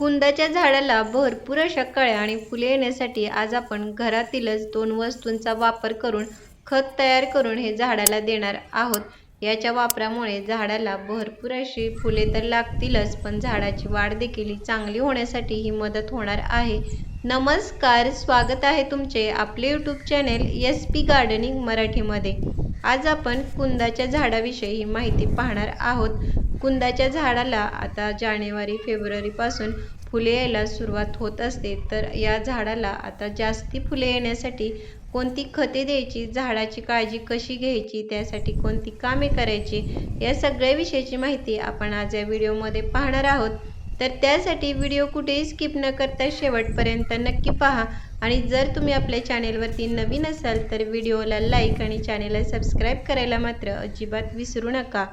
कुंदाच्या झाडाला भरपूर अशा कळ्या आणि फुले येण्यासाठी आज आपण घरातीलच दोन वस्तूंचा वापर करून खत तयार करून हे झाडाला देणार आहोत. याच्या वापरामुळे झाडाला भरपूर अशी फुले तर लागतीलच पण झाडाची वाढ देखील ही चांगली होण्यासाठी ही मदत होणार आहे. नमस्कार स्वागत आहे तुमचे आपले YouTube channel S P gardening मराठीमध्ये. आज आपण कुंदाच्या झाडाविषयी माहिती पाहणार आहोत. कुंदाच्या झाडाला आता जानेवारी फेब्रुवारीपासून फुले यायला सुरुवात होत असते. तर या झाडाला आता जास्ती फुले येण्यासाठी कोणती खते द्यायची? झाडाची काळजी कशी घ्यायची? त्यासाठी कोणती कामे करायची? या सगळ्या विषयाची माहिती आपण आज या व्हिडिओमध्ये पाहणार आहोत. तर त्यासाठी व्हिडिओ कुठेही स्किप न करता शेवटपर्यंत नक्की पहा. आणि जर तुम्ही आपल्या चॅनेलवरती नवीन असाल तर व्हिडिओला लाईक आणि चॅनेलला सबस्क्राईब करायला मात्र अजिबात विसरू नका.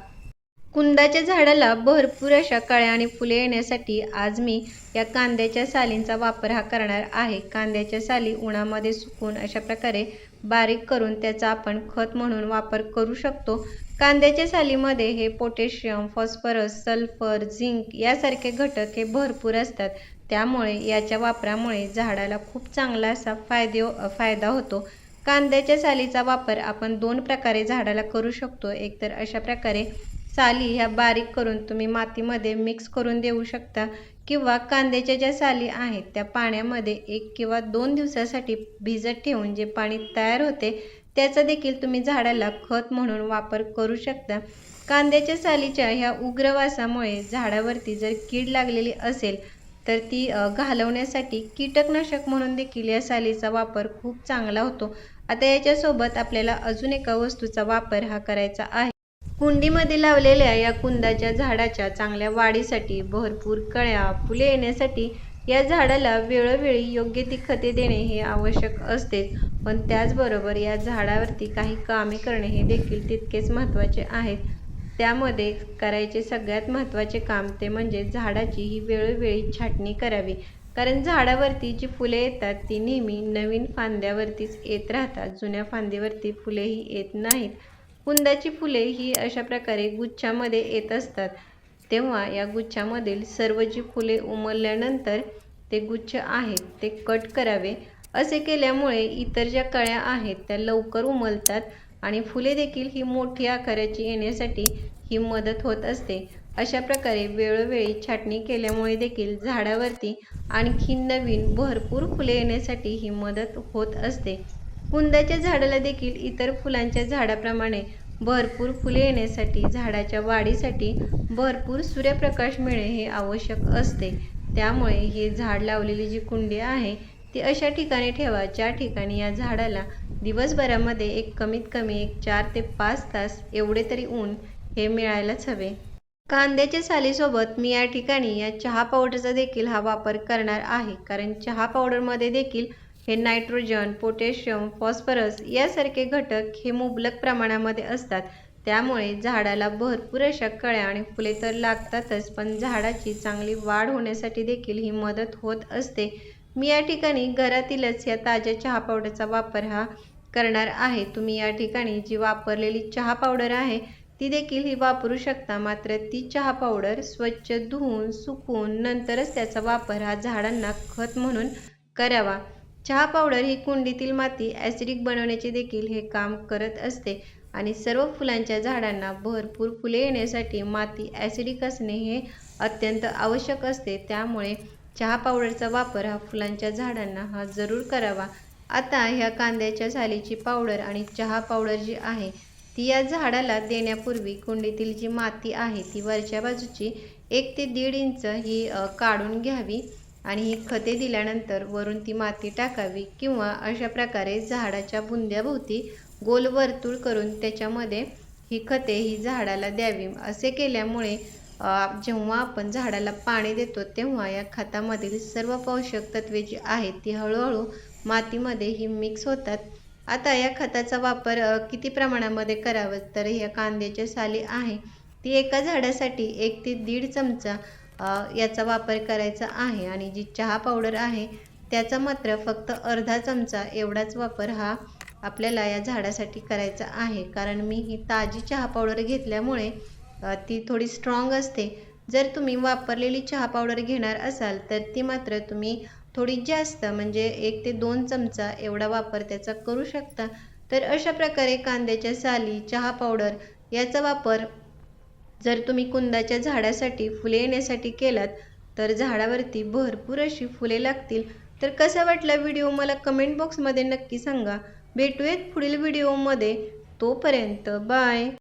कुंदाच्या झाडाला भरपूर अशा कळ्या आणि फुले येण्यासाठी आज मी या कांद्याच्या सालींचा वापर हा करणार आहे. कांद्याच्या साली उन्हामध्ये सुकून अशा प्रकारे बारीक करून त्याचा आपण खत म्हणून वापर करू शकतो. कांद्याच्या सालीमध्ये हे पोटॅशियम फॉस्फरस सल्फर झिंक यासारखे घटक हे भरपूर असतात. त्यामुळे याच्या वापरामुळे झाडाला खूप चांगला असा फायदे फायदा होतो. कांद्याच्या सालीचा वापर आपण दोन प्रकारे झाडाला करू शकतो. एकतर अशा प्रकारे साली ह्या बारीक करून तुम्ही मातीमध्ये मिक्स करून देऊ शकता. किंवा कांद्याच्या ज्या साली आहेत त्या पाण्यामध्ये एक किंवा दोन दिवसासाठी भिजत ठेवून जे पाणी तयार होते त्याचा देखील तुम्ही झाडाला खत म्हणून वापर करू शकता. कांद्याच्या सालीच्या ह्या उग्रवासामुळे झाडावरती जर कीड लागलेली असेल तर ती घालवण्यासाठी कीटकनाशक म्हणून देखील या सालीचा वापर खूप चांगला होतो. आता याच्यासोबत आपल्याला अजून एका वस्तूचा वापर हा करायचा आहे. कुंडीमध्ये लावलेल्या या कुंदाच्या झाडाच्या चांगल्या वाढीसाठी भरपूर कळ्या फुले येण्यासाठी या झाडाला वेळोवेळी योग्य ती खते देणे हे आवश्यक असतेच पण त्याचबरोबर या झाडावरती काही कामे करणे हे देखील तितकेच महत्त्वाचे आहेत त्यामध्ये करायचे सगळ्यात महत्त्वाचे काम ते म्हणजे झाडाची ही वेळोवेळी छाटणी करावी. कारण झाडावरती जी फुले येतात ती नेहमी नवीन फांद्यावरतीच येत राहतात. जुन्या फांदीवरती फुलेही येत नाहीत. कुंदाची फुले ही अशा प्रकारे गुच्छामध्ये येत असतात. तेव्हा या गुच्छामधील सर्व जी फुले उमलल्यानंतर ते गुच्छ आहेत ते कट करावे. असे केल्यामुळे इतर ज्या कळ्या आहेत त्या लवकर उमलतात आणि फुले देखील ही मोठी आकाराची येण्यासाठी ही मदत होत असते. अशा प्रकारे वेळोवेळी छाटणी केल्यामुळे देखील झाडावरती आणखी नवीन भरपूर फुले येण्यासाठी ही मदत होत असते. कुंदाच्या झाडाला देखील इतर फुलांच्या झाडाप्रमाणे भरपूर फुले येण्यासाठी झाडाच्या वाढीसाठी भरपूर सूर्यप्रकाश मिळणे हे आवश्यक असते. त्यामुळे हे झाड लावलेली जी कुंडी आहे ती अशा ठिकाणी ठेवा ज्या ठिकाणी या झाडाला दिवसभरामध्ये एक कमीत कमी एक चार ते पाच तास एवढे तरी ऊन हे मिळायलाच हवे. कांद्याच्या सालीसोबत मी या ठिकाणी या चहा पावडरचा देखील हा वापर करणार आहे. कारण चहा पावडरमध्ये देखील हे नायट्रोजन पोटॅशियम फॉस्फरस यासारखे घटक हे मुबलक प्रमाणामध्ये असतात. त्यामुळे झाडाला भरपूर अशा कळ्या आणि फुले तर लागतातच पण झाडाची चांगली वाढ होण्यासाठी देखील ही मदत होत असते. मी या ठिकाणी घरातीलच या ताज्या चहा पावडरचा वापर हा करणार आहे. तुम्ही या ठिकाणी जी वापरलेली चहा पावडर आहे ती देखील ही वापरू शकता. मात्र ती चहा पावडर स्वच्छ धुवून सुकवून नंतरच त्याचा वापर हा झाडांना खत म्हणून करावा. चहा पावडर ही कुंडीतील माती ॲसिडिक बनवण्याचे देखील हे काम करत असते आणि सर्व फुलांच्या झाडांना भरपूर फुले येण्यासाठी माती ॲसिडिक असणे हे अत्यंत आवश्यक असते. त्यामुळे चहा पावडरचा वापर हा फुलांच्या झाडांना हा जरूर करावा. आता ह्या कांद्याच्या सालीची पावडर आणि चहा पावडर जी आहे ती या झाडाला देण्यापूर्वी कुंडीतील जी माती आहे ती वरच्या बाजूची एक ते दीड इंच ही काढून घ्यावी. आणि ही खते दिल्यानंतर वरून ती माती टाकावी किंवा अशा प्रकारे झाडाच्या बुंद्याभोवती गोल वर्तुळ करून त्याच्यामध्ये ही खते ही झाडाला द्यावी. असे केल्यामुळे जेव्हा आपण झाडाला पाणी देतो तेव्हा या खतामधील सर्व पोषक तत्वे जी आहेत ती हळूहळू मातीमध्ये ही मिक्स होतात. आता या खताचा वापर किती प्रमाणामध्ये करावं? तर या कांद्याच्या साली आहे. ती एका झाडासाठी एक ते दीड चमचा याचा वापर करायचा आहे आणि जी चहा पावडर आहे त्याचा मात्र फक्त अर्धा चमचा एवढाच वापर हा आपल्याला या झाडासाठी करायचा आहे. कारण मी ही ताजी चहा पावडर घेतल्यामुळे ती थोडी स्ट्रॉंग असते. जर तुम्ही वापरलेली चहा पावडर घेणार असाल तर ती मात्र तुम्ही थोडी जास्त म्हणजे एक ते दोन चमचा एवढा वापर त्याचा करू शकता. तर अशा प्रकारे कांद्याच्या साली चहा पावडर याचा वापर जर तुम्ही कुंदाच्या झाडासाठी फुले येण्यासाठी केलात तर झाडावरती भरपूर अशी फुले लागतील. तर कसा वाटला व्हिडिओ मला कमेंट बॉक्समध्ये नक्की सांगा. भेटूयात पुढील व्हिडिओमध्ये. तोपर्यंत बाय.